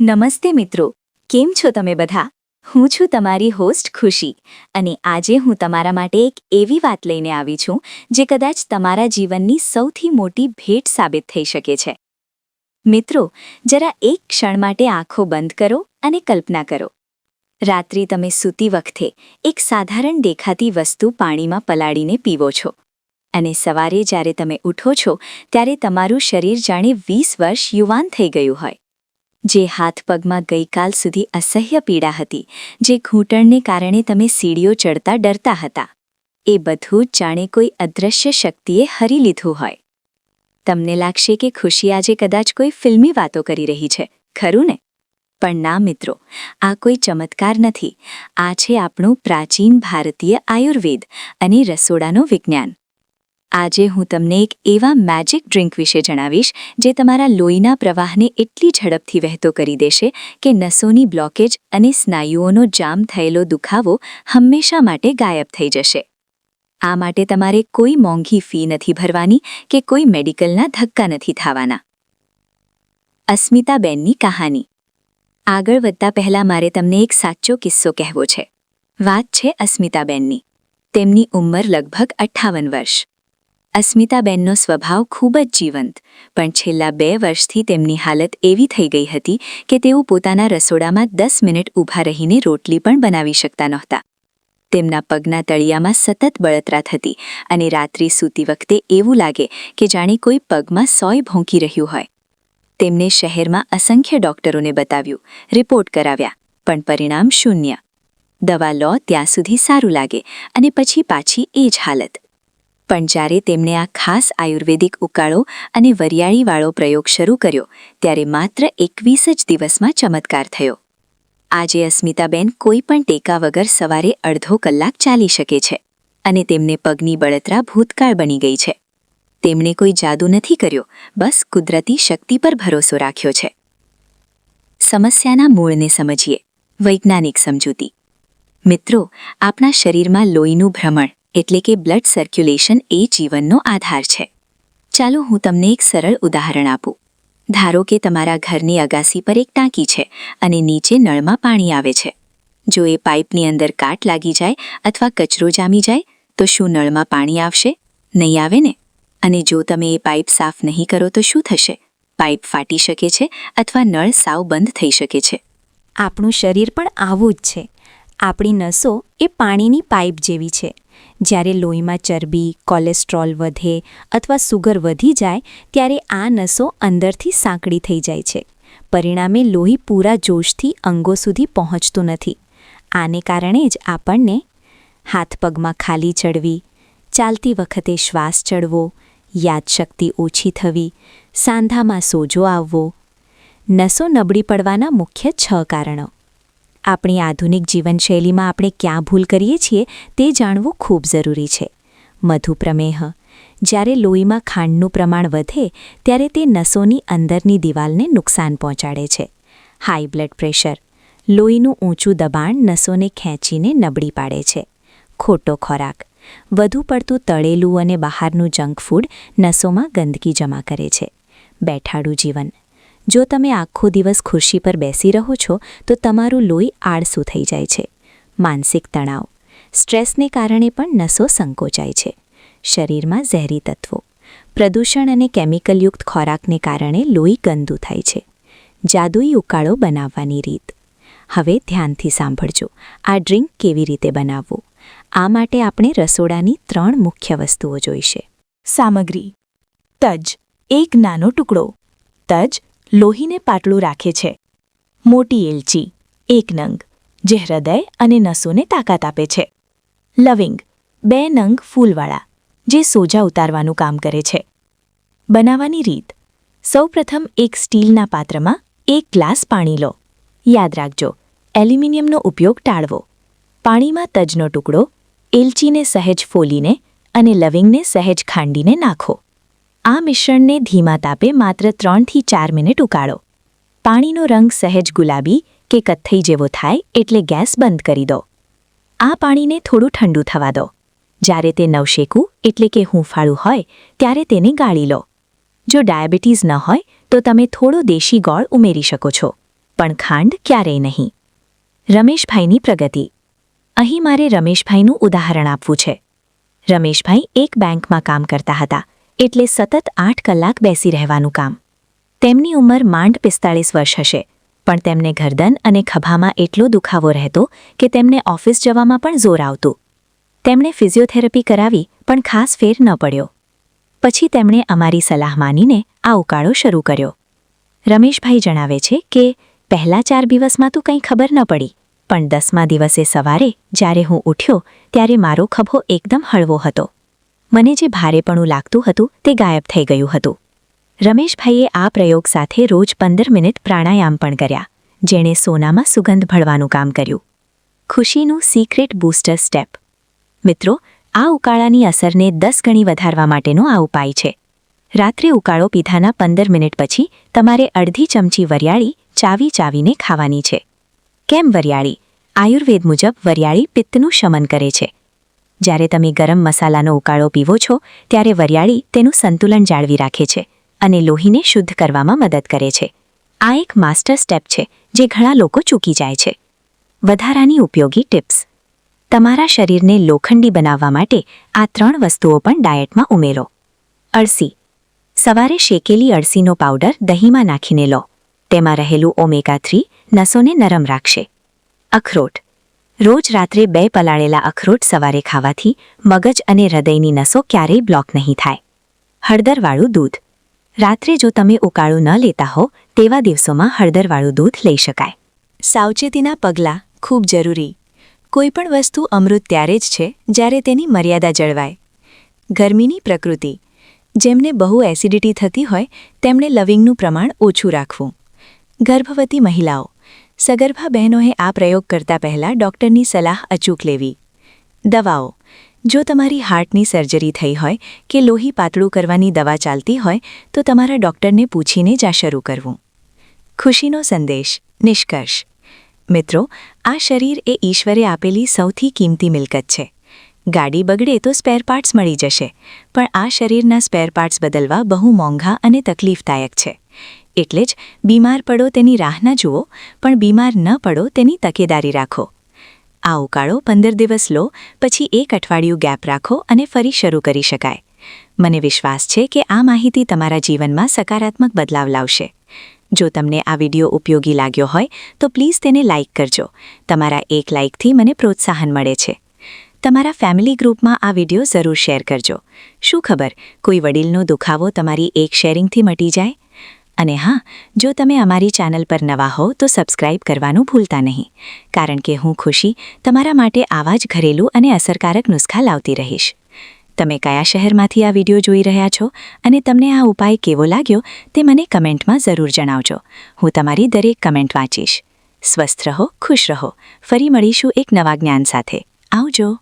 નમસ્તે મિત્રો. કેમ છો તમે બધા? હું છું તમારી હોસ્ટ ખુશી અને આજે હું તમારા માટે એક એવી વાત લઈને આવી છું જે કદાચ તમારા જીવનની સૌથી મોટી ભેટ સાબિત થઈ શકે છે. મિત્રો, જરા એક ક્ષણ માટે આંખો બંધ કરો અને કલ્પના કરો. રાત્રિ તમે સૂતી વખતે એક સાધારણ દેખાતી વસ્તુ પાણીમાં પલાળીને પીવો છો અને સવારે જ્યારે તમે ઉઠો છો, ત્યારે તમારું શરીર જાણે વીસ વર્ષ યુવાન થઈ ગયું હોય. જે હાથ પગમાં ગઈકાલ સુધી અસહ્ય પીડા હતી, જે ઘૂંટણને કારણે તમે સીડીઓ ચડતા ડરતા હતા. એ બધું જાણે કોઈ અદૃશ્ય શક્તિએ હરી લીધું હોય. તમને લાગશે કે ખુશી આજે કદાચ કોઈ ફિલ્મી વાતો કરી રહી છે, ખરું ને? પણ ના મિત્રો, આ કોઈ ચમત્કાર નથી. આ છે આપણું પ્રાચીન ભારતીય આયુર્વેદ અને રસોડાનું વિજ્ઞાન. આજે હું તમને એક એવા મેજિક ડ્રિંક વિશે જણાવીશ જે તમારા લોહીના પ્રવાહને એટલી ઝડપથી વહેતો કરી દેશે કે નસોની બ્લોકેજ અને સ્નાયુઓનો જામ થયેલો દુખાવો હંમેશા માટે ગાયબ થઈ જશે. આ માટે તમારે કોઈ મોંઘી ફી નથી ભરવાની કે કોઈ મેડિકલના ધક્કા નથી થવાના. અસ્મિતાબેનની કહાની. આગળ વધતા પહેલા મારે તમને એક સાચો કિસ્સો કહેવો છે. વાત છે અસ્મિતાબેનની. તેમની ઉંમર લગભગ અઠ્ઠાવન વર્ષ. અસ્મિતાબેનનો સ્વભાવ ખૂબ જ જીવંત, પણ છેલ્લા બે વર્ષથી તેમની હાલત એવી થઈ ગઈ હતી કે તેઓ પોતાના રસોડામાં દસ મિનિટ ઊભા રહીને રોટલી પણ બનાવી શકતા નહોતા. તેમના પગના તળિયામાં સતત બળતરા થતી અને રાત્રિ સૂતી વખતે એવું લાગે કે જાણે કોઈ પગમાં સોય ભોંકી રહ્યું હોય. તેમને શહેરમાં અસંખ્ય ડોક્ટરોને બતાવ્યું, રિપોર્ટ કરાવ્યા, પણ પરિણામ શૂન્ય. દવા લો, ત્યાં સુધી સારું લાગે, અને પછી પાછી એ જ હાલત. પણ જ્યારે તેમણે આ ખાસ આયુર્વેદિક ઉકાળો અને વરિયાળીવાળો પ્રયોગ શરૂ કર્યો, ત્યારે માત્ર એકવીસ જ દિવસમાં ચમત્કાર થયો. આજે અસ્મિતાબેન કોઈ પણ ટેકા વગર સવારે અડધો કલાક ચાલી શકે છે અને તેમને પગની બળતરા ભૂતકાળ બની ગઈ છે. તેમણે કોઈ જાદુ નથી કર્યો, બસ કુદરતી શક્તિ પર ભરોસો રાખ્યો છે. સમસ્યાના મૂળને સમજીએ. વૈજ્ઞાનિક સમજૂતી. મિત્રો, આપણા શરીરમાં લોહીનું ભ્રમણ એટલે કે બ્લડ સર્ક્યુલેશન એ જીવનનો આધાર છે. ચાલો હું તમને એક સરળ ઉદાહરણ આપું. ધારો કે તમારા ઘરની અગાસી પર એક ટાંકી છે અને નીચે નળમાં પાણી આવે છે. જો એ પાઇપની અંદર કાટ લાગી જાય અથવા કચરો જામી જાય, તો શું નળમાં પાણી આવશે? નહીં આવે ને? અને જો તમે એ પાઇપ સાફ નહીં કરો, તો શું થશે? પાઇપ ફાટી શકે છે અથવા નળ સાવ બંધ થઈ શકે છે. આપણું શરીર પણ આવું જ છે. આપણી નસો એ પાણીની પાઇપ જેવી છે. જ્યારે લોહીમાં ચરબી કોલેસ્ટ્રોલ વધે અથવા સુગર વધી જાય, ત્યારે આ નસો અંદરથી સાંકડી થઈ જાય છે. પરિણામે લોહી પૂરા જોશથી અંગો સુધી પહોંચતું નથી. આને કારણે જ આપણને હાથ પગમાં ખાલી ચડવી, ચાલતી વખતે શ્વાસ ચડવો, યાદશક્તિ ઓછી થવી, સાંધામાં સોજો આવવો, નસો નબળી પડવાના મુખ્ય છ કારણો. આપણી આધુનિક જીવનશૈલીમાં આપણે ક્યાં ભૂલ કરીએ છીએ તે જાણવું ખૂબ જરૂરી છે. મધુપ્રમેહ જ્યારે લોહીમાં ખાંડનું પ્રમાણ વધે, ત્યારે તે નસોની અંદરની દિવાલને નુકસાન પહોંચાડે છે. High blood pressure. લોહીનું ઊંચું દબાણ નસોને ખેંચીને નબળી પાડે છે. ખોટો ખોરાક. વધુ પડતું તળેલું અને બહારનું જંક ફૂડ નસોમાં ગંદકી જમા કરે છે. બેઠાડું જીવન. જો તમે આખો દિવસ ખુરશી પર બેસી રહો છો, તો તમારું લોહી આળસું થઈ જાય છે. માનસિક તણાવ. સ્ટ્રેસને કારણે પણ નસો સંકોચાય છે. શરીરમાં ઝેરી તત્વો. પ્રદૂષણ અને કેમિકલયુક્ત ખોરાકને કારણે લોહી ગંદુ થાય છે. જાદુઈ ઉકાળો બનાવવાની રીત. હવે ધ્યાનથી સાંભળજો. આ ડ્રિંક કેવી રીતે બનાવવું? આ માટે આપણે રસોડાની ત્રણ મુખ્ય વસ્તુઓ જોઈશે. સામગ્રી. તજ. એક નાનો ટુકડો. તજ લોહીને પાતળું રાખે છે. મોટી એલચી, એક નંગ, જે હૃદય અને નસોને તાકાત આપે છે. લવિંગ, બે નંગ ફૂલવાળા, જે સોજા ઉતારવાનું કામ કરે છે. બનાવવાની રીત, સૌપ્રથમ એક સ્ટીલના પાત્રમાં એક ગ્લાસ પાણી લો. યાદ રાખજો, એલ્યુમિનિયમનો ઉપયોગ ટાળવો. પાણીમાં તજનો ટુકડો, એલચીને સહેજ ફોલીને અને લવિંગને સહેજ ખાંડીને નાખો. આ મિશ્રણને ધીમા તાપે માત્ર ત્રણથી ચાર મિનિટ ઉકાળો. પાણીનો રંગ સહેજ ગુલાબી કે કથ્થઈ જેવો થાય એટલે ગેસ બંધ કરી દો. આ પાણીને થોડું ઠંડુ થવા દો. જ્યારે તે નવશેકું એટલે કે હૂંફાળું હોય, ત્યારે તેને ગાળી લો. જો ડાયાબિટીસ ન હોય, તો તમે થોડો દેશી ગોળ ઉમેરી શકો છો, પણ ખાંડ ક્યારેય નહીં. રમેશભાઈની પ્રગતિ. અહીં મારે રમેશભાઈનું ઉદાહરણ આપવું છે. રમેશભાઈ એક બેંકમાં કામ કરતા હતા. એટલે સતત આઠ કલાક બેસી રહેવાનું કામ. તેમની ઉંમર માંડ પિસ્તાળીસ વર્ષ હશે, પણ તેમને ગરદન અને ખભામાં એટલો દુખાવો રહેતો કે તેમને ઓફિસ જવામાં પણ જોર આવતું. તેમણે ફિઝિયોથેરપી કરાવી, પણ ખાસ ફેર ન પડ્યો. પછી તેમણે અમારી સલાહ માનીને આ ઉકાળો શરૂ કર્યો. રમેશભાઈ જણાવે છે કે, પહેલા ચાર દિવસમાં તો કંઈ ખબર ન પડી, પણ દસમા દિવસે સવારે જ્યારે હું ઉઠ્યો, ત્યારે મારો ખભો એકદમ હળવો હતો. મને જે ભારેપણું લાગતું હતું તે ગાયબ થઈ ગયું હતું. રમેશભાઈએ આ પ્રયોગ સાથે રોજ પંદર મિનિટ પ્રાણાયામ પણ કર્યા, જેણે સોનામાં સુગંધ ભળવાનું કામ કર્યું. ખુશીનું સિક્રેટ બૂસ્ટર સ્ટેપ મિત્રો, આ ઉકાળાની અસરને દસ ગણી વધારવા માટેનો આ ઉપાય છે. રાત્રે ઉકાળો પીધાના પંદર મિનિટ પછી તમારે અડધી ચમચી વરિયાળી ચાવી ચાવીને ખાવાની છે. કેમ વરિયાળી? આયુર્વેદ મુજબ વરિયાળી પિત્તનું શમન કરે છે. જ્યારે તમે ગરમ મસાલાનો ઉકાળો પીવો છો, ત્યારે વરિયાળી તેનું સંતુલન જાળવી રાખે છે અને લોહીને શુદ્ધ કરવામાં મદદ કરે છે. આ એક માસ્ટર સ્ટેપ છે જે ઘણા લોકો ચૂકી જાય છે. વધારાની ઉપયોગી ટિપ્સ. તમારા શરીરને લોખંડી બનાવવા માટે આ ત્રણ વસ્તુઓ પણ ડાયટમાં ઉમેરો. અળસી. સવારે શેકેલી અળસીનો પાવડર દહીંમાં નાખીને લો. તેમાં રહેલું ઓમેગા થ્રી નસોને નરમ રાખશે. અખરોટ. રોજ રાત્રે બે પલાળેલા અખરોટ સવારે ખાવાથી મગજ અને હૃદયની નસો ક્યારેય બ્લોક નહીં થાય. હળદરવાળું દૂધ. રાત્રે જો તમે ઉકાળું ન લેતા હો, તેવા દિવસોમાં હળદરવાળું દૂધ લઈ શકાય. સાવચેતીના પગલાં ખૂબ જરૂરી. કોઈ પણ વસ્તુ અમૃત ત્યારે જ છે, જ્યારે તેની મર્યાદા જળવાય. ગરમીની પ્રકૃતિ. જેમને બહુ એસિડિટી થતી હોય, તેમણે લવિંગનું પ્રમાણ ઓછું રાખવું. ગર્ભવતી મહિલાઓ. સગર્ભા બહેનોએ આ પ્રયોગ કરતા પહેલાં ડૉક્ટરની સલાહ અચૂક લેવી. દવાઓ. જો તમારી હાર્ટની સર્જરી થઈ હોય કે લોહી પાતળું કરવાની દવા ચાલતી હોય, તો તમારા ડૉક્ટરને પૂછીને જ આ શરૂ કરવું. ખુશીનો સંદેશ. નિષ્કર્ષ. મિત્રો, આ શરીર એ ઈશ્વરે આપેલી સૌથી કિંમતી મિલકત છે. ગાડી બગડે તો સ્પેર પાર્ટ્સ મળી જશે, પણ આ શરીરના સ્પેર પાર્ટ્સ બદલવા બહુ મોંઘા અને તકલીફદાયક છે. એટલે જ બીમાર પડો તેની રાહ ન જુઓ, પણ બીમાર ન પડો તેની તકેદારી રાખો. આ ઉકાળો પંદર દિવસ લો, પછી એક અઠવાડિયું ગેપ રાખો અને ફરી શરૂ કરી શકાય. મને વિશ્વાસ છે કે આ માહિતી તમારા જીવનમાં સકારાત્મક બદલાવ લાવશે. જો તમને આ વિડિયો ઉપયોગી લાગ્યો હોય, તો પ્લીઝ તેને લાઇક કરજો. તમારા એક લાઇકથી મને પ્રોત્સાહન મળે છે. તમારા ફેમિલી ગ્રુપમાં આ વીડિયો જરૂર શેર કરજો. શું ખબર, કોઈ વડીલનો દુખાવો તમારી એક શેરિંગથી મટી જાય? અને હા, જો તમે અમારી ચેનલ પર નવા હો, તો સબસ્ક્રાઇબ કરવાનું ભૂલતા નહીં. કારણ કે હું ખુશી, તમારા માટે આવા જ ઘરેલું અને અસરકારક નુસ્ખા લાવતી રહીશ. તમે કયા શહેરમાંથી આ વિડિયો જોઈ રહ્યા છો અને તમને આ ઉપાય કેવો લાગ્યો તે મને કમેન્ટમાં જરૂર જણાવજો. હું તમારી દરેક કમેન્ટ વાંચીશ. સ્વસ્થ રહો, ખુશ રહો. ફરી મળીશું એક નવા જ્ઞાન સાથે. આવજો.